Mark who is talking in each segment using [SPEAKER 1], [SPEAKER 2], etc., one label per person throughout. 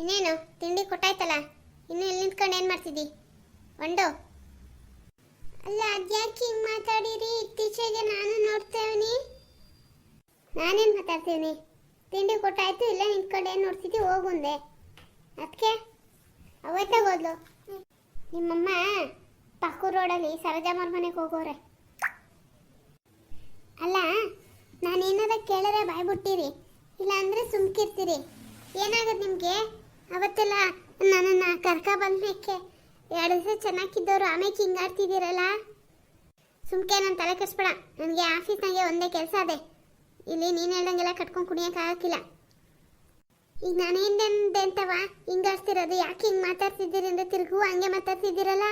[SPEAKER 1] ಇನ್ನೇನು? ತಿಂಡಿ ಕೊಟ್ಟಾಯ್ತಲ್ಲ? ಇನ್ನು ಇಲ್ಲಿ ನಿಂತ್ಕೊಂಡು ಏನು ಮಾಡ್ತಿದ್ದಿ? ಒಂದು ಅಲ್ಲ ಅದ್ಯಾಕೆ ಹಿಂಗೆ ಮಾತಾಡಿರಿ? ಇತ್ತೀಚೆಗೆ ನಾನು ನೋಡ್ತೇವನಿ ನಾನೇನು ಮಾತಾಡ್ತೀನಿ ತಿಂಡಿ ಕೊಟ್ಟಾಯ್ತು, ಇಲ್ಲ ನಿಂತ್ಕೊಂಡು ಏನು ನೋಡ್ತಿದ್ದಿ? ಹೋಗುಂದೆ ಅದಕ್ಕೆ ಅವತ್ತಾಗ ಹೋದ್ಲು ನಿಮ್ಮಮ್ಮ ಪಕ್ಕ ರೋಡಲ್ಲಿ ಸರೋಜಮ್ಮರ ಮನೆಗೆ ಹೋಗೋರೆ. ಅಲ್ಲ, ನಾನು ಏನಾರ ಕೇಳರೆ ಬಾಯ್ ಬಿಟ್ಟಿರಿ ಇಲ್ಲ ಅಂದರೆ ಸುಮ್ಕಿರ್ತೀರಿ. ಏನಾಗತ್ತೆ ನಿಮಗೆ? ಅವತ್ತೆಲ್ಲ ನನ್ನನ್ನು ಕರ್ಕ ಬಂದ್ಮೇಕೆ ಎರಡು ದಿವಸ ಚೆನ್ನಾಗಿದ್ದವರು ಆಮೇಲೆ ಹಿಂಗಾಡ್ತಿದ್ದೀರಲ್ಲ ಸುಮ್ಕೆ ನಾನು ತಲೆ ಕೆಡಿಸ್ಬೇಡ. ನನಗೆ ಆಫೀಸ್ನಾಗೆ ಒಂದೇ ಕೆಲಸ ಅದೇ. ಇಲ್ಲಿ ನೀನು ಹೇಳ್ದಂಗೆಲ್ಲ ಕಟ್ಕೊಂಡು ಕುಣಿಯೋಕ್ಕಾಗಕ್ಕಿಲ್ಲ ಈಗ ನಾನು ಹಿಂದೆ ಅಂತವ ಹಿಂಗಾಡ್ತಿರೋದು ಯಾಕೆ ಹಿಂಗೆ ಮಾತಾಡ್ತಿದ್ದೀರಿ ಅಂದ್ರೆ ತಿರುಗು ಹಂಗೆ ಮಾತಾಡ್ತಿದ್ದೀರಲ್ಲ?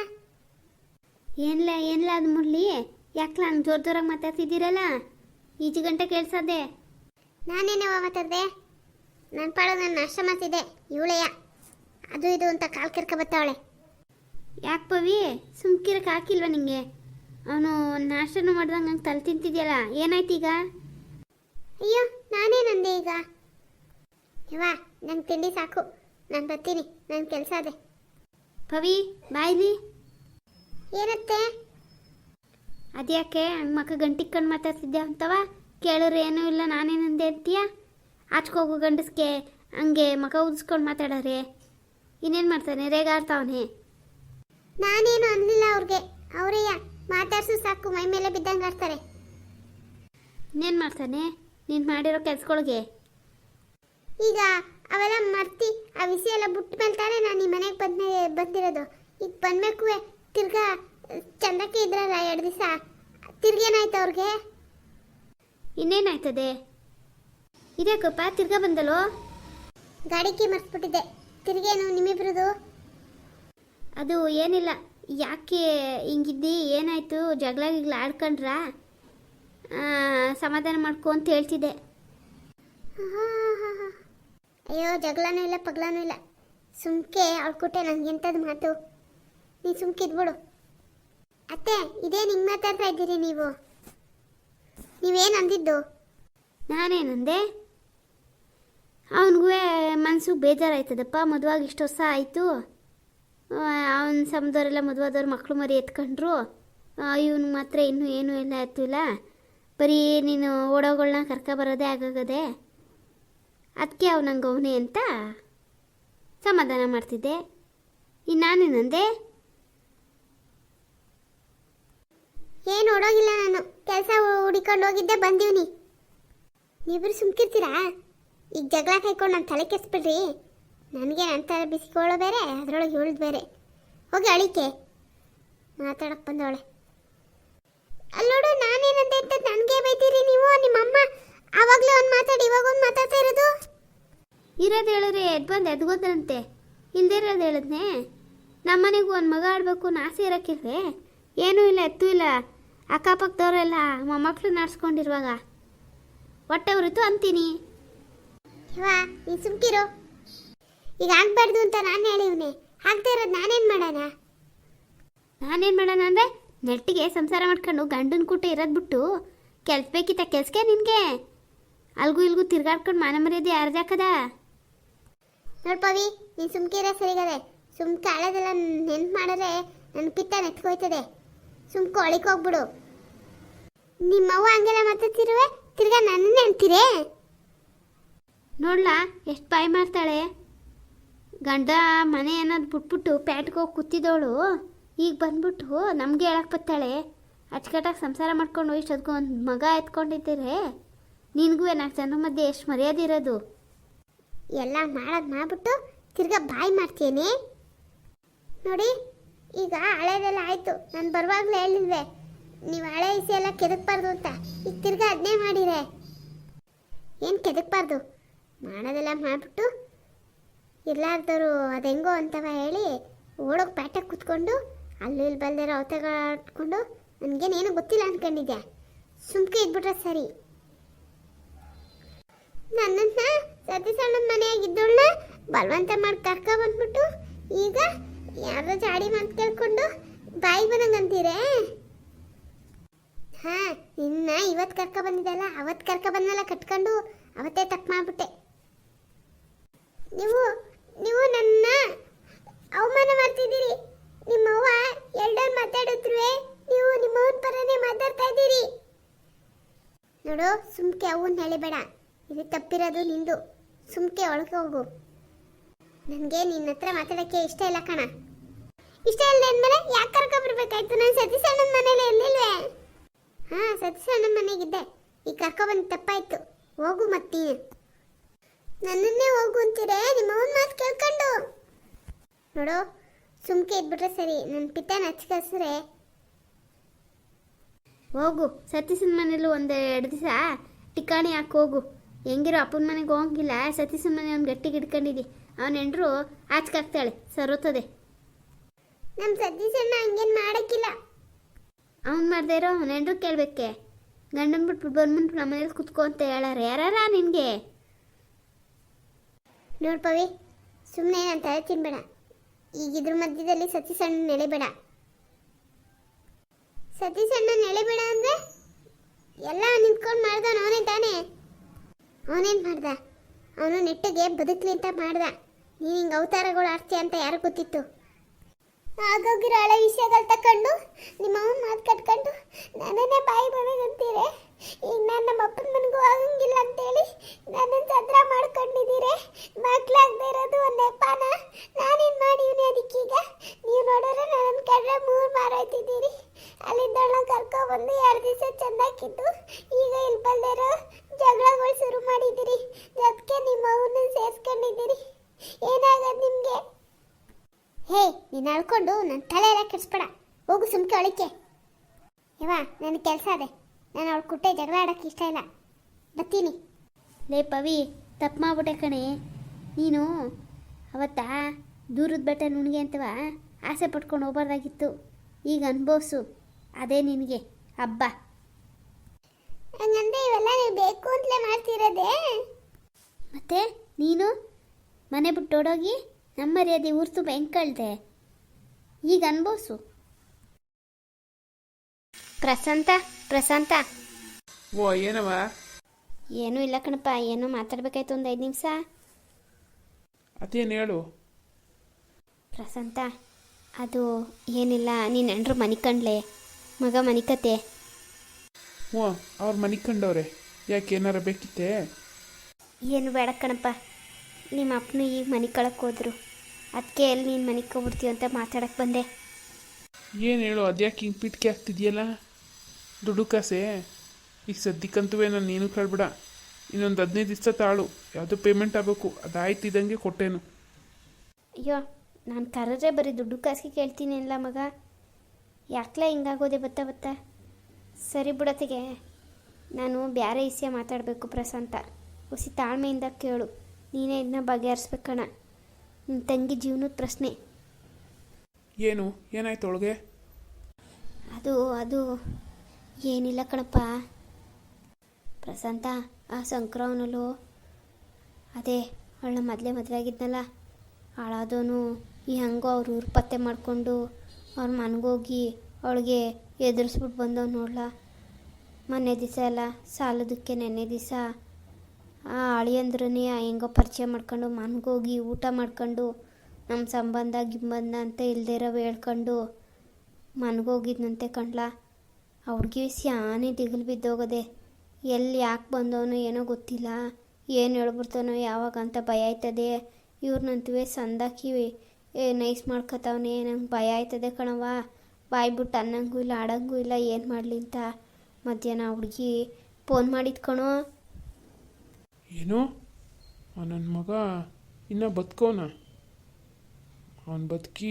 [SPEAKER 2] ಏನ್ಲ ಏನ್ಲ ಅದು ಮುರಳಿ? ಯಾಕಲ ಹಂಗೆ ಜೋರ್ ಜೋರಾಗಿ ಮಾತಾಡ್ತಿದ್ದೀರಲ್ಲ? ಈಜು ಗಂಟೆ ಕೇಳಿಸೋದೆ
[SPEAKER 1] ನಾನೇನವ ಮಾತಾಡ್ದೆ? ನನ್ನ ಪಾಡ ನನ್ನ ನಾಷ್ಟ ಮಾತಿದೆ ಇವಳೆಯ. ಅದು ಇದು ಅಂತ ಕಾಲ್ ಕಿರ್ಕ ಬತ್ತಾವಳೆ.
[SPEAKER 2] ಯಾಕೆ ಪವಿ? ಸುಮ್ಕಿರಕ್ಕೆ ಹಾಕಿಲ್ವ ನಿಂಗೆ? ಅವನು ನಾಷ್ಟನು ಮಾಡ್ದಂಗೆ ಹಂಗೆ ತಲೆ ತಿಂತಿದ್ಯಲ್ಲ ಏನಾಯ್ತು ಈಗ
[SPEAKER 1] ಅಯ್ಯೋ ನಾನೇನಂದೆ ಈಗ. ಯವ್ವಾ ನಂಗೆ ತಿಂಡಿ ಸಾಕು. ನಾನು ಬರ್ತೀನಿ ನನ್ನ ಕೆಲಸ ಅದೇ
[SPEAKER 2] ಪವಿ ಬಾಯ್ಲಿ
[SPEAKER 1] ಏನತ್ತೆ?
[SPEAKER 2] ಅದ್ಯಾಕೆ? ಹಂಗೆ ಮಕ್ಕ ಗಂಟಿಕ್ಕಂಡು ಮಾತಾಡ್ತಿದ್ದೆ ಅಂತವ? ಕೇಳಿದ್ರೆ ಏನೂ ಇಲ್ಲ ನಾನೇನಂದೆ ಅಂತೀಯ? ಆಚ್ಕೋಗು ಗಂಡಸ್ಗೆ ಹಂಗೆ ಮಗ ಉದಿಸ್ಕೊಂಡು ಮಾತಾಡೋರೆ. ಇನ್ನೇನು ಮಾಡ್ತಾನೆ? ರೇಗಾಡ್ತಾವನೆ
[SPEAKER 1] ನಾನೇನು ಅನ್ನಲಿಲ್ಲ ಅವ್ರಿಗೆ. ಅವರಯ್ಯ ಮಾತಾಡ್ಸು ಸಾಕು ಮೈ ಮೇಲೆ ಬಿದ್ದಂಗೆ ಆಡ್ತಾರೆ.
[SPEAKER 2] ಇನ್ನೇನು ಮಾಡ್ತಾನೆ? ನೀನು ಮಾಡಿರೋ ಕೆಲಸಗಳಿಗೆ.
[SPEAKER 1] ಈಗ ಅವೆಲ್ಲ ಮರ್ತಿ ಆ ವಿಷಯ ಎಲ್ಲ ಬಿಟ್ಟು ಮೇಲೆ ತಾನೇ ನಾನು ಈ ಮನೆಗೆ ಬಂದ ಬಂದಿರೋದು. ಈಗ ಬಂದಬೇಕು ತಿರ್ಗಾ ಚಂದಕ್ಕೆ ಇದ್ರಲ್ಲ ಎರಡು ದಿವಸ. ತಿರ್ಗೇನಾಯ್ತು ಅವ್ರಿಗೆ?
[SPEAKER 2] ಇನ್ನೇನಾಯ್ತದೆ? ಇದ್ಯಾಕಪ್ಪ ತಿರ್ಗಾ ಬಂದಲೋ
[SPEAKER 1] ಗಾಡಿ ಕೀ ಮರ್ಸ್ಬಿಟ್ಟಿದ್ದೆ ತಿರ್ಗೇನು ನಿಮ್ಮಿಬ್ರದು?
[SPEAKER 2] ಅದು ಏನಿಲ್ಲ ಯಾಕೆ ಹಿಂಗಿದ್ದಿ ಏನಾಯ್ತು ಜಗಳ ಗಿಗ್ಲ ಆಡ್ಕೊಂಡ್ರ? ಸಮಾಧಾನ ಮಾಡ್ಕೊ ಅಂತ ಹೇಳ್ತಿದ್ದೆ.
[SPEAKER 1] ಅಯ್ಯೋ ಜಗಳನೂ ಇಲ್ಲ ಪಗ್ಲಾನೂ ಇಲ್ಲ. ಸುಮ್ಕೆ ಅಳ್ಕೊಟ್ಟೆ ನನಗೆ ಎಂಥದ್ದು ಮಾತು? ನೀನು ಸುಮ್ಕಿದ್ಬಿಡು ಅತ್ತೆ ಇದೇ ಹಿಂಗೆ ಮಾತಾಡ್ತಾ ಇದ್ದೀರಿ ನೀವು? ನೀವೇನು ಅಂದಿದ್ದು?
[SPEAKER 2] ನಾನೇನಂದೆ? ಅವನಿಗೂ ಮನಸ್ಸಿಗೆ ಬೇಜಾರಾಯ್ತದಪ್ಪ. ಮದುವಾಗಿ ಇಷ್ಟು ವರ್ಷ ಆಯಿತು. ಅವನ ಸಮದವರೆಲ್ಲ ಮದುವಾದವ್ರು ಮಕ್ಕಳು ಮರಿ ಎತ್ಕೊಂಡ್ರು. ಇವನು ಮಾತ್ರ ಇನ್ನೂ ಏನೂ ಇಲ್ಲ ಎತ್ತಿಲ್ಲ ಬರೀ ನೀನು ಓಡೋಗಳನ್ನ ಕರ್ಕ ಬರೋದೇ ಆಗಾಗದೆ. ಅದಕ್ಕೆ ಅವನಂಗೆ ಅವನೇ ಅಂತ ಸಮಾಧಾನ ಮಾಡ್ತಿದ್ದೆ. ಇನ್ನು ನಾನೇನಂದೆ
[SPEAKER 1] ಏನು ಓಡೋಗಿಲ್ಲ ನಾನು. ಕೆಲಸ ಹುಡಿಕೊಂಡು ಹೋಗಿದ್ದೆ, ಬಂದೀವ್ನಿ. ನೀವಿಬ್ರು ಸುಮ್ಕಿರ್ತೀರಾ? ಈಗ ಜಗಳ ಕೈಕೊಂಡು ನಾನು ತಲೆ ಕೆಸ್ಬಿಡ್ರಿ. ನನಗೆ ನನ್ನ ತಲೆ ಬಿಸಿಕೊಳ್ಳೋ ಬೇರೆ, ಅದರೊಳಗೆ ಇವಳ್ದು ಬೇರೆ. ಹೋಗಿ ಅಳಿಕೆ. ಮಾತಾಡಕ್ಕೆ ಬಂದವಳೆ. ಅಲ್ಲೋಡು ನಾನೇನಂದೆ ಅಂತ ನನಗೆ ಬೈತೀರಿ ನೀವು? ನಿಮ್ಮಮ್ಮ ಆವಾಗಲೇ ಒಂದು ಮಾತಾಡಿ, ಇವಾಗ ಒಂದು ಮಾತಾಡ್ತಾ ಇರೋದು?
[SPEAKER 2] ಇರೋದು ಹೇಳಿದ್ರೆ ಎದ್ ಬಂದು ಎದ್ಗೋದ್ರಂತೆ ಇಲ್ದೇ ಇರೋದು ಹೇಳಿದ್ನೆ. ನಮ್ಮನೆಗೂ ಒಂದು ಮಗ ಆಡಬೇಕು ಆಸೆ ಇರೋಕ್ಕಿಲ್ವೇ ಏನೂ ಇಲ್ಲ, ಎತ್ತೂ ಇಲ್ಲ. ಅಕ್ಕಪಕ್ಕದವರೆಲ್ಲ ಮೊಮ್ಮಕ್ಳು ನಡೆಸ್ಕೊಂಡಿರುವಾಗ ಹೊಟ್ಟೆ ಉರಿತು ಅಂತೀನಿ.
[SPEAKER 1] ಇವ ನೀನು ಸುಮ್ಕಿರು. ಈಗ ಆಗ್ಬಾರ್ದು ಅಂತ ನಾನು ಹೇಳಿವ್ನೆ ಆಗ್ತಾ ಇರೋದು ನಾನೇನು ಮಾಡೋಣ?
[SPEAKER 2] ನಾನೇನು ಮಾಡೋಣ ಅಂದರೆ ನೆಟ್ಟಿಗೆ ಸಂಸಾರ ಮಾಡ್ಕೊಂಡು ಗಂಡನ ಕೂಟ ಇರೋದು ಬಿಟ್ಟು ಕೆಲ್ಸ ಬೇಕಿತ್ತ ಕೆಲ್ಸಕ್ಕೆ ನಿನಗೆ? ಅಲ್ಗೂ ಇಲ್ಗೂ ತಿರ್ಗಾಡ್ಕೊಂಡು ಮಾನ ಮರ್ಯಾದೆ ಯಾರ್ದಾಕದ
[SPEAKER 1] ನೋಡ್ಪವಿ ನೀನು ಸುಮ್ಕಿರ ಸರಿಗದೆ. ಸುಮ್ಕೆ ಹಳದೆಲ್ಲ ನೆನ್ಪು ಮಾಡಿದ್ರೆ ನನ್ನ ಪಿತ್ತ ನೆತ್ಕೋಯ್ತದೆ. ಸುಮ್ಕೆ ಒಳಿಕ್ ಹೋಗ್ಬಿಡು. ನಿಮ್ಮವ್ವ ಹಂಗೆಲ್ಲ ಮಾತಾಡ್ತಿರುವೆ? ತಿರ್ಗಾ ನನ್ನ ಅಂತೀರೇ?
[SPEAKER 2] ನೋಡ್ಲಾ, ಎಷ್ಟು ಬಾಯಿ ಮಾಡ್ತಾಳೆ? ಗಂಡ ಮನೆ ಅನ್ನೋದು ಬಿಟ್ಬಿಟ್ಟು ಪ್ಯಾಟ್ಗೆ ಹೋಗಿ ಕೂತಿದ್ದವಳು ಈಗ ಬಂದ್ಬಿಟ್ಟು ನಮಗೆ ಹೇಳಕ್ಕೆ ಬರ್ತಾಳೆ, ಅಚ್ಚುಕಟ್ಟಾಗಿ ಸಂಸಾರ ಮಾಡ್ಕೊಂಡು ಇಷ್ಟೊದ್ಗೂ ಒಂದು ಮಗ ಎತ್ಕೊಂಡಿದ್ದೀರಿ? ನಿನಗೂ ನಾಲ್ಕು ಜನ ಮಧ್ಯೆ ಎಷ್ಟು ಮರ್ಯಾದೆ ಇರೋದು?
[SPEAKER 1] ಎಲ್ಲ ಮಾಡೋದು ಮಾಡ್ಬಿಟ್ಟು ತಿರ್ಗಾ ಬಾಯ್ ಮಾಡ್ತೀನಿ. ನೋಡಿ, ಈಗ ಹಳೇದೆಲ್ಲ ಆಯಿತು. ನಾನು ಬರುವಾಗಲೇ ಹೇಳಿದ್ವೆ ನೀವು ಹಳೆ ಇಸಿ ಎಲ್ಲ ಕೆದಕ್ಬಾರ್ದು ಅಂತ. ಈಗ ತಿರ್ಗಾ ಅದನ್ನೇ ಮಾಡಿರೆ. ಏನು ಕೆದಕ್ಬಾರ್ದು? ಮಾಡೋದೆಲ್ಲ ಮಾಡಿಬಿಟ್ಟು ಇರ್ಲಾರ್ದವರು ಅದು ಹೆಂಗೋ ಅಂತವ ಹೇಳಿ ಓಡೋಗಿ ಪ್ಯಾಟಾಗಿ ಕೂತ್ಕೊಂಡು ಅಲ್ಲಿ ಇಲ್ಲಿ ಬಲ್ದಿರೋ ಅವತೆಗಳಾಡ್ಕೊಂಡು ನನಗೇನೇನು ಗೊತ್ತಿಲ್ಲ ಅನ್ಕೊಂಡಿದ್ದೆ ಸುಮ್ಕೆ ಇದ್ಬಿಟ್ರೆ ಸರಿ. ನನ್ನನ್ನ ಸತೀಶ್ ಅಣ್ಣನ ಮನೆಯಾಗಿದ್ದವಳನ್ನ ಬಲವಂತ ಮಾಡಿ ಕರ್ಕ ಬಂದ್ಬಿಟ್ಟು ಈಗ ಯಾರೋ ಜಾಡಿ ಮಾತು ಕೇಳ್ಕೊಂಡು ಬಾಯಿ ಬಂದಂಗೆ ಹಾ, ನಿನ್ನ ಇವತ್ತು ಕರ್ಕ ಬಂದಿದ್ದಲ್ಲ ಅವತ್ತು ಕರ್ಕ ಬಂದಲ್ಲ ಕಟ್ಕೊಂಡು, ಅವತ್ತೇ ತಪ್ಪು ಮಾಡ್ಬಿಟ್ಟೆ. ನೀವು ನೀವು ನನ್ನ ಅವಮಾನ ಮಾಡ್ತಿದ್ದೀರಿ. ನಿಮ್ಮವ್ವ ಎರಡರ್ ಮಾತಾಡಿದ್ರು ನೀವು ನಿಮ್ಮವನ ಪರನೇ ಮಾತಾಡ್ತಾ ಇದ್ದೀರಿ. ನೋಡು, ಸುಮ್ಕೆ ಅವನ್ ಹೇಳಿಬೇಡ ಇದು ತಪ್ಪಿರೋದು ನಿಂದು. ಸುಮ್ಕೆ ಒಳಗೆ ಹೋಗು. ನನಗೆ ನಿನ್ನ ಹತ್ರ ಮಾತಾಡೋಕ್ಕೆ ಇಷ್ಟ ಇಲ್ಲ ಕಣ. ಇಷ್ಟ ಇಲ್ಲ ಅಂದಮೇಲೆ ಯಾಕೆ ಕರ್ಕೊಬರ್ಬೇಕಾಯ್ತು ನಾನು ಸತೀಶ್ ಅಣ್ಣನ ಮನೇಲಿ ಇರ್ಲಿಲ್ವೇ? ಹಾ, ಸತೀಶ್ ಅಣ್ಣ ಮನೆಗಿದ್ದೆ. ಈಗ ಕರ್ಕೊಬಂದು ತಪ್ಪಾಯ್ತು. ಹೋಗು ಮತ್ತಿ. ನನ್ನನ್ನೇ ಹೋಗು ಅಂತೀರೇ? ನಿಮ್ಮ ಅವನ ಮಾತು ಕೇಳ್ಕೊಂಡು. ನೋಡು, ಸುಮ್ಕೆ ಇದ್ಬಿಟ್ರೆ ಸರಿ. ನನ್ನ ಪಿತನ ಹಚ್ಕಸ್ರೆ
[SPEAKER 2] ಹೋಗು. ಸತೀಶನ ಮನೇಲಿ ಒಂದು ಎರಡು ದಿವಸ ಟಿಕಾಣಿ ಹಾಕಿ ಹೋಗು. ಹೆಂಗಿರೋ ಅಪ್ಪನ ಮನೆಗೆ ಹೋಗಂಗಿಲ್ಲ. ಸತೀಶನ ಮನೆ ಅವ್ನು ಗಟ್ಟಿಗೆ ಹಿಡ್ಕೊಂಡಿದ್ದಿ ಅವನ ಹೆಂಡ್ರು ಆಚ್ಕಾಗ್ತಾಳೆ ಸರೋತದೆ.
[SPEAKER 1] ನಮ್ಮ ಸತೀಶಣ್ಣ ಹಂಗೇನು ಮಾಡಕ್ಕಿಲ್ಲ.
[SPEAKER 2] ಅವ್ನು ಮಾಡದೆ ಇರೋ ಅವನ ಹೆಂಡ್ರು ಕೇಳಬೇಕೆ? ಗಂಡನ ಬಿಟ್ಬಿಟ್ಟು ಬಂದ್ಬಿಟ್ಟು ನಮ್ಮ ಮನೇಲಿ ಕುತ್ಕೋ ಅಂತ ಹೇಳಾರ. ಯಾರಾರ ನಿನಗೆ?
[SPEAKER 1] ನೋಡ್ಪವಿ ಸುಮ್ಮನೆ ನಾನು ತಲೆ ತಿನ್ಬೇಡ. ಈಗ ಇದ್ರ ಮಧ್ಯದಲ್ಲಿ ಸತೀಶ್ ಅಣ್ಣ ನೆಲೆಬೇಡ ಸತೀಶ್ ಅಣ್ಣ ನೆಲೆಬೇಡ ಅಂದ್ರೆ ಎಲ್ಲ ನಿಂತ್ಕೊಂಡು ಮಾಡ್ದ ಅವನೇ ತಾನೆ? ಅವನೇನು ಮಾಡ್ದ? ಅವನು ನೆಟ್ಟಿಗೆ ಬದುಕಲಿ ಅಂತ ಮಾಡ್ದ. ನೀನು ಹಿಂಗೆ ಅವತಾರಗಳು ಆಡ್ತೀಯ ಅಂತ ಯಾರು ಗೊತ್ತಿತ್ತು? ಆಗೋಗಿರೋ ಹಳೆ ವಿಷಯಗಳು ತಕೊಂಡು, ನಿಮ್ಮ ಅಮ್ಮ ಮಾತು ಕಟ್ಕೊಂಡು ನನ್ನನ್ನೇ ಬಾಯಿ ಬರೋದಂತೀರೆ? ಈಗ ನಾನು ನಮ್ಮ ಅಪ್ಪನ ಮನೆಗೂ ಆಗಂಗಿಲ್ಲ ಅಂತೇಳಿ ನನ್ನನ್ನು ಚಂದ್ರ ಮಾಡ್ಕೊಂಡಿದ್ದೀರೆ ಮಕ್ಳಾಗದೆ ಇರೋದು ಒಂದು ನೆಪಾನ ನಾನೇನು ಮಾಡಿವ್ನಿ ಅದಕ್ಕೀಗ ನೀವು ನೋಡಿದ್ರೆ ನನ್ನ ಕಡ್ರೆ ಮೂರು ಮಾರಾಯ್ತಿದ್ದೀರಿ ಅಲ್ಲಿದ್ದವಳ ಕರ್ಕೊಬಂದು ಎರಡು ದಿವಸ ಚೆಂದಾಕಿದ್ದು ಈಗ ಇಲ್ಲಿ ಬಲ್ದಿರೋ ಜಗಳಗಳು ಶುರು ಮಾಡಿದ್ದೀರಿ ಅದಕ್ಕೆ ನಿಮ್ಮ ಅವನ್ನ ಸೇರಿಸ್ಕೊಂಡಿದ್ದೀರಿ ಏನಾಗದು ನಿಮಗೆ ಹೇ ನೀನು ಅಳ್ಕೊಂಡು ನನ್ನ ತಲೆ ಎಲ್ಲ ಕೆಡಿಸ್ಬೇಡ. ಹೋಗು ಸುಮ್ಕೆ ಒಳಿಕೆ ಇವ ನನ್ನ ಕೆಲಸ ಅದೇ. ನಾನು ಅವಳು ಕುಟ್ಟೆ ಜಗಳ ಆಡೋಕ್ಕೆ ಇಷ್ಟ ಇಲ್ಲ. ಬರ್ತೀನಿ.
[SPEAKER 2] ಲೇ ಪವಿ ತಪ್ಪು ಮಾಡ್ಬಿಟ್ಟೆ ಕಣೆ. ನೀನು ಅವತ್ತ ದೂರದ ಬೆಟ್ಟ ನುಣಿಗೆ ಅಂತವ ಆಸೆ ಪಟ್ಕೊಂಡು ಹೋಗ್ಬಾರ್ದಾಗಿತ್ತು. ಈಗ ಅನುಭವಿಸು. ಅದೇ ನಿನಗೆ. ಹಬ್ಬ.
[SPEAKER 1] ಹಂಗಂದ್ರೆ ಇವೆಲ್ಲ ನೀವು ಬೇಕು ಅಂತಲೇ ಮಾಡ್ತಿರೋದೇ.
[SPEAKER 2] ಮತ್ತೆ ನೀನು ಮನೆ ಬಿಟ್ಟು ಓಡೋಗಿ ನಮ್ಮ ಮರ್ಯಾದೆ ಊರು ತುಂಬ ಹೆಂಗೆ ಕಳ್ದೆ ಈಗ ಅನ್ಬೋಸು ಪ್ರಶಾಂತ ಪ್ರಶಾಂತ
[SPEAKER 3] ಓ ಏನವ?
[SPEAKER 2] ಏನೂ ಇಲ್ಲ ಕಣಪ್ಪ ಏನು ಮಾತಾಡ್ಬೇಕಾಯ್ತು ಒಂದು ಐದು ನಿಮಿಷ.
[SPEAKER 3] ಅದೇನು ಹೇಳು?
[SPEAKER 2] ಪ್ರಶಾಂತ ಅದು ಏನಿಲ್ಲ ನೀನ್ ಎಂಡ್ರು ಮನಿಕಂಡ್ಲೆ. ಮಗ ಮನಿಕತೆ
[SPEAKER 3] ಓ ಅವ್ರ ಮನಿಕಂಡವ್ರೆ. ಯಾಕೆ ಏನಾರ ಬೇಕಿತ್ತೆ?
[SPEAKER 2] ಏನು ಬೇಡ ಕಣಪ್ಪ. ನಿಮ್ಮ ಅಪ್ಪನ ಈಗ ಮನೆ ಕಳಕ್ಕೆ ಹೋದ್ರು. ಅದಕ್ಕೆ ಎಲ್ಲಿ ನೀನು ಮನೆಗೆ ಹೋಗ್ಬಿಡ್ತೀವಿ ಅಂತ ಮಾತಾಡಕ್ಕೆ ಬಂದೆ.
[SPEAKER 3] ಏನು ಹೇಳು ಅದ್ಯಾಕೆ ಹಿಂಗೆ ಪಿಟ್ಕೆ ಆಗ್ತಿದ್ಯಲ್ಲ? ದುಡ್ಡು ಕಾಸೆ? ಈಗ ಸದ್ಯಕ್ಕಂತೂ ನಾನು ನೀನು ಕಳ್ಬಿಡ. ಇನ್ನೊಂದು ಹದಿನೈದು ದಿವಸ ತಾಳು. ಯಾವುದು ಪೇಮೆಂಟ್ ಆಗಬೇಕು. ಅದಾಯ್ತು ಇದ್ದಂಗೆ ಕೊಟ್ಟೇನು.
[SPEAKER 2] ಅಯ್ಯೋ ನಾನು ಕರೆದ್ರೆ ಬರೀ ದುಡ್ಡು ಕಾಸಿಗೆ ಕೇಳ್ತೀನಿ ಅಲ್ಲ ಮಗ. ಯಾಕ್ಲ ಹಿಂಗಾಗೋದೆ ಬತ್ತ ಬತ್ತ? ಸರಿ ಬಿಡತ್ತಿಗೆ ನಾನು ಬೇರೆ ವಿಷಯ ಮಾತಾಡಬೇಕು ಪ್ರಶಾಂತ. ಹುಸಿ ತಾಳ್ಮೆಯಿಂದ ಕೇಳು. ನೀನೇ ಇದನ್ನ ಬಗೆಹರಿಸ್ಬೇಕಣ ನಿನ್ನ ತಂಗಿ ಜೀವನದ ಪ್ರಶ್ನೆ
[SPEAKER 3] ಏನು? ಏನಾಯ್ತು ಒಳಗೆ
[SPEAKER 2] ಅದು ಅದು ಏನಿಲ್ಲ ಕಣಪ್ಪ. ಪ್ರಶಾಂತ ಆ ಸಂಕ್ರವನಲ್ಲೂ ಅದೇ ಅವಳ ಮೊದಲೇ ಮದುವೆ ಆಗಿದ್ನಲ್ಲ. ಹಾಳಾದೋನು ಈ ಹಂಗೋ ಅವ್ರ ಊರು ಪತ್ತೆ ಮಾಡಿಕೊಂಡು ಅವ್ರ ಮನೆಗೋಗಿ ಅವಳಿಗೆ ಎದುರಿಸ್ಬಿಟ್ಟು ಬಂದವ್ ನೋಡ್ಲ? ಮೊನ್ನೆ ದಿವಸ ಎಲ್ಲ ಸಾಲದಕ್ಕೆ ನೆನ್ನೆ ದಿವಸ ಆ ಅಳಿಯಂದ್ರನೇ ಹೆಂಗೋ ಪರಿಚಯ ಮಾಡ್ಕೊಂಡು ಮನ್ಗೋಗಿ ಊಟ ಮಾಡ್ಕೊಂಡು ನಮ್ಮ ಸಂಬಂಧ ಗಿಂಬಂಧ ಅಂತ ಇಲ್ದಿರೋ ಹೇಳ್ಕೊಂಡು ಮನ್ಗೋಗಿದ್ನಂತೆ ಕಣ್ಲ ಅವ್ರಿಗೆ ಸ್ಯಾನೆ ದಿಗಿಲು ಬಿದ್ದೋಗದೆ ಎಲ್ಲಿ ಯಾಕೆ ಬಂದವನೋ ಏನೋ ಗೊತ್ತಿಲ್ಲ. ಏನು ಹೇಳ್ಬಿಡ್ತಾನೋ ಯಾವಾಗ ಅಂತ ಭಯ ಆಯ್ತದೆ. ಇವ್ರನ್ನಂತೂ ಸಂದಾಕಿ ಏ ನೈಸ್ ಮಾಡ್ಕೊತಾವನೆ, ನಂಗೆ ಭಯ ಆಯ್ತದೆ ಕಣವ ಬಾಯ್ಬಿಟ್ಟು ಅನ್ನಂಗೂ ಇಲ್ಲ, ಆಡಂಗೂ ಇಲ್ಲ, ಏನು ಮಾಡಲಿ ಅಂತ ಮಧ್ಯಾಹ್ನ ಹುಡುಗಿ ಫೋನ್ ಮಾಡಿದ್ ಕಣೋ.
[SPEAKER 3] ಏನು ನನ್ನ ಮಗ ಇನ್ನೂ ಬದುಕೋನ ಅವನು ಬದುಕಿ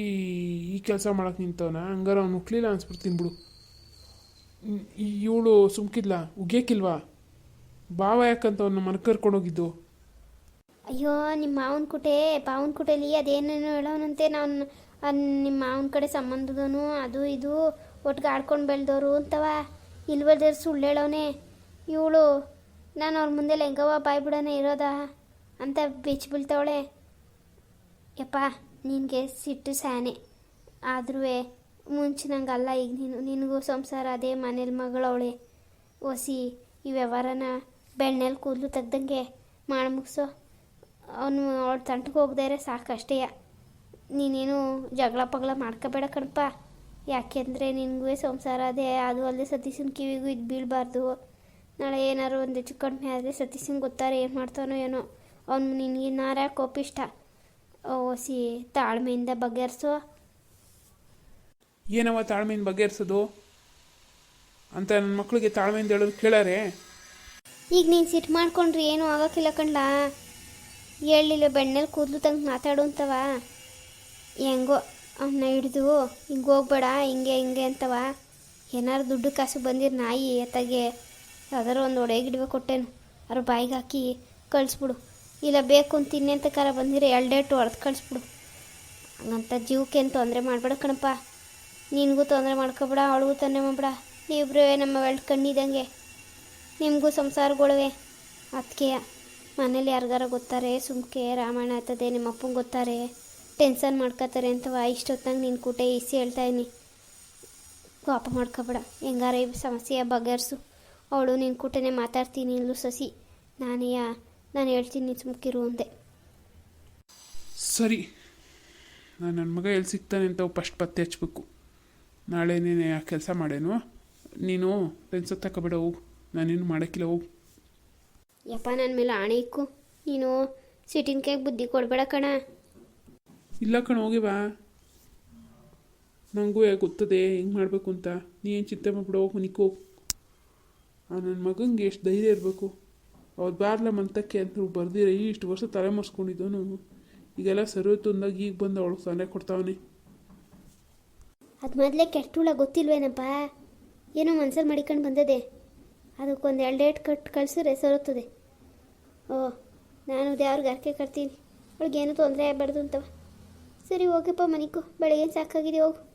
[SPEAKER 3] ಈ ಕೆಲಸ ಮಾಡಕ್ಕೆ ನಿಂತವನ, ಹಂಗಾರೆ ಅವ್ನು ಉಕ್ಲಿಲ್ಲ ಅನ್ಸ್ಬಿಡ್ತೀನಿ ಬಿಡು. ಇವಳು ಸುಮ್ಕಿದ್ಲ, ಉಗ್ಯಕಿಲ್ವಾ? ಬಾವ ಯಾಕಂತ ಅವನ್ನ ಮನೆ ಕರ್ಕೊಂಡೋಗಿದ್ದು
[SPEAKER 2] ಅಯ್ಯೋ ನಿಮ್ಮ ಮಾವನ ಕುಟೆ, ಪಾವನ ಕುಟೆಲಿ ಅದೇನೇನೋ ಹೇಳೋನಂತೆ ನಾನು ನಿಮ್ಮ ಮಾವನ ಕಡೆ ಸಂಬಂಧದವನು, ಅದು ಇದು ಒಟ್ಟಿಗೆ ಆಡ್ಕೊಂಡು ಬೆಳೆದವರು ಅಂತವ. ಇಲ್ವಲ್ದೇ ಸುಳ್ಳು ಹೇಳೋನೆ ಇವಳು ನಾನು ಅವ್ರ ಮುಂದೆ ಹೆಂಗವ್ವ ಬಾಯ್ ಬಿಡೋಣ ಇರೋದಾ ಅಂತ ಬೀಚ್ ಬೀಳ್ತಾವಳೆ. ಯಪ್ಪ, ನಿನಗೆ ಸಿಟ್ಟು ಸ್ಯಾನೆ. ಆದ್ರೂ ಮುಂಚಿನಂಗಲ್ಲ ಈಗ ನೀನು, ನಿನಗೂ ಸಂಸಾರ ಅದೇ ಮನೇಲಿ ಮಗಳವಳೆ ಒಸಿ, ಈ ವ್ಯವಹಾರನ ಬೆಣ್ಣೆಲಿ ಕೂದಲು ತೆಗ್ದಂಗೆ ಮಾಡಿ ಮುಗಿಸೋ. ಅವನು ಅವಳ ತಂಟಕ್ಕೆ ಹೋಗ್ದೇ ಸಾಕಷ್ಟೇ. ನೀನೇನು ಜಗಳ ಪಗಳ ಮಾಡ್ಕೋಬೇಡ ಕಣಪ್ಪ. ಯಾಕೆಂದರೆ ನಿನಗೂ ಸಂಸಾರ ಅದೇ, ಅದು ಅಲ್ಲದೆ ಸತೀಶನ ಕಿವಿಗೂ ಇದು ಬೀಳಬಾರ್ದು. ನಾಳೆ ಏನಾದ್ರು ಒಂದು ಹೆಚ್ಚು ಕಡಿಮೆ ಆದರೆ ಸತೀಶನ್ ಗೊತ್ತಾರೆ ಏನು ಮಾಡ್ತಾನೋ ಏನೋ. ಅವ್ನು ನಿನಗೆ ನಾರ ಕೋಪಿಷ್ಟ ಓಸಿ ತಾಳ್ಮೆಯಿಂದ ಬಗೆಹರಿಸು.
[SPEAKER 3] ಏನವ ತಾಳ್ಮೆಯಿಂದ ಬಗೆಹರಿಸೋದು? ಅಂತ ನನ್ನ ಮಕ್ಕಳಿಗೆ ತಾಳ್ಮೆಯಿಂದ ಹೇಳೋದು ಕೇಳಾರೆ?
[SPEAKER 2] ಈಗ ನೀನು ಸಿಟ್ಟು ಮಾಡ್ಕೊಂಡ್ರಿ ಏನೂ ಆಗೋಕ್ಕಿಲ್ಲ ಕಂಡ ಹೇಳಿಲ್ಲ ಬೆಣ್ಣೆಲಿ ಕೂದಲು ತಂಗೆ ಮಾತಾಡು ಅಂತವ ಹೆಂಗೋ ಅವನ್ನ ಹಿಡಿದು ಹಿಂಗೆ ಹೋಗ್ಬೇಡ ಹಿಂಗೆ ಹಿಂಗೆ ಅಂತವ? ಏನಾರು ದುಡ್ಡು ಕಾಸು ಬಂದಿರ ನಾಯಿ ಎತ್ತಾಗೆ. ಯಾವ್ದಾರು ಒಂದು ಒಡೆ ಗಿಡವೆ ಕೊಟ್ಟೇನು. ಅವ್ರ ಬಾಯಿಗೆ ಹಾಕಿ ಕಳಿಸ್ಬಿಡು. ಇಲ್ಲ ಬೇಕು ಅಂತ ಇನ್ನೆಂತ ಕಾರ ಬಂದಿರ ಎರಡೇಟು ಹೊಡೆದು ಕಳಿಸ್ಬಿಡು. ಹಂಗಂತ ಜೀವಕ್ಕೆ ಏನು ತೊಂದರೆ ಮಾಡಬೇಡ ಕಣಪ್ಪ. ನಿನಗೂ ತೊಂದರೆ ಮಾಡ್ಕೊಬೇಡ, ಅವಳಿಗೂ ತೊಂದರೆ ಮಾಡಬೇಡ. ನೀವಿಬ್ರು ನಮ್ಮ ಒಳ್ಳೆ ಕಣ್ಣಿದಂಗೆ ನಿಮಗೂ ಸಂಸಾರಗಳವೆ. ಅದಕ್ಕೆ ಮನೇಲಿ ಯಾರಿಗಾರ ಗೊತ್ತಾರೆ? ಸುಮ್ಕೆ ರಾಮಾಯಣ ಆಯ್ತದೆ, ನಿಮ್ಮ ಅಪ್ಪಂಗೆ ಗೊತ್ತಾರೆ. ಟೆನ್ಷನ್ ಮಾಡ್ಕೋತಾರೆ ಅಂತ ಇಷ್ಟೊತ್ತಂಗೆ ನಿನ್ನ ಕೂಟೆ ಇಸಿ ಹೇಳ್ತಾ ಇದ್ದೀನಿ ಕೋಪ ಮಾಡ್ಕೋಬೇಡ. ಹೆಂಗಾರ ಈ ಸಮಸ್ಯೆ ಬಗೆಹರಿಸು. ಅವಳು ನಿನ್ನ ಕೂಟನೆ ಮಾತಾಡ್ತೀನಿ ಇಲ್ಲೂ ಸಸಿ. ನಾನೆಯ? ನಾನು ಹೇಳ್ತೀನಿ ಸುಮ್ಕಿರು ಅಂದೆ.
[SPEAKER 3] ಸರಿ. ನಾನು ನನ್ನ ಮಗ ಎಲ್ಲಿ ಸಿಗ್ತಾನೆ ಅಂತ ಫಸ್ಟ್ ಪತ್ತೆ ಹಚ್ಚಬೇಕು ನಾಳೆ ನೀನು ಆ ಕೆಲಸ ಮಾಡೇನು? ನೀನು ಟೆನ್ಸನ್ ತಗೋಬೇಡ ಹೋಗು. ನಾನೇನು ಮಾಡೋಕ್ಕಿಲ್ಲ ಹೋಗು.
[SPEAKER 2] ಯಪ್ಪ ನನ್ನ ಮೇಲೆ ಆಣೆ ಇಕ್ಕು. ನೀನು ಸಿಟಿನ ಕೈಗೆ ಬುದ್ಧಿ ಕೊಡಬೇಡ ಕಣ.
[SPEAKER 3] ಇಲ್ಲ ಕಣ ಹೋಗಿ ಬಾ. ನನಗೂ ಗೊತ್ತದೆ ಹೆಂಗೆ ಮಾಡಬೇಕು ಅಂತ. ನೀನು ಚಿಂತೆ ಮಾಡ್ಬಿಡು ಹೋಗಿ ಆ ನನ್ನ ಮಗನಿಗೆ ಎಷ್ಟು ಧೈರ್ಯ ಇರಬೇಕು. ಅವ್ರು ಬಾರ್ಲ ಮಂತಕ್ಕೆ ಅಂತ ಬರ್ದಿರ ಇಷ್ಟು ವರ್ಷ ತಲೆ ಮರ್ಸ್ಕೊಂಡಿದ್ದವನು. ಈಗೆಲ್ಲ ಸರಿ ಹೋಯ್ತು ಅಂದಾಗ ಈಗ ಬಂದು ಅವಳು ಸೊನ್ನೆ ಕೊಡ್ತಾವನೆ.
[SPEAKER 2] ಅದು ಮೊದಲೇ ಕೆಟ್ಟುಳ ಗೊತ್ತಿಲ್ವೇನಪ್ಪ? ಏನೋ ಮನ್ಸಲ್ಲಿ ಮಡಿಕೊಂಡು ಬಂದದೆ. ಅದಕ್ಕೊಂದು ಎರಡು ಡೇಟ್ ಕಟ್ ಕಳಿಸಿದ್ರೆ ಸರುತ್ತದೆ. ಓ, ನಾನು ದೇವ್ರಿಗೆ ಅರ್ಕೆ ಕಟ್ತೀನಿ. ಅವಳಿಗೇನು ತೊಂದರೆ ಆಗಬಾರ್ದು ಅಂತವ. ಸರಿ ಹೋಗಪ್ಪ ಮನಿಕು ಬೆಳಗ್ಗೆ ಸಾಕಾಗಿದೆ ಹೋಗು.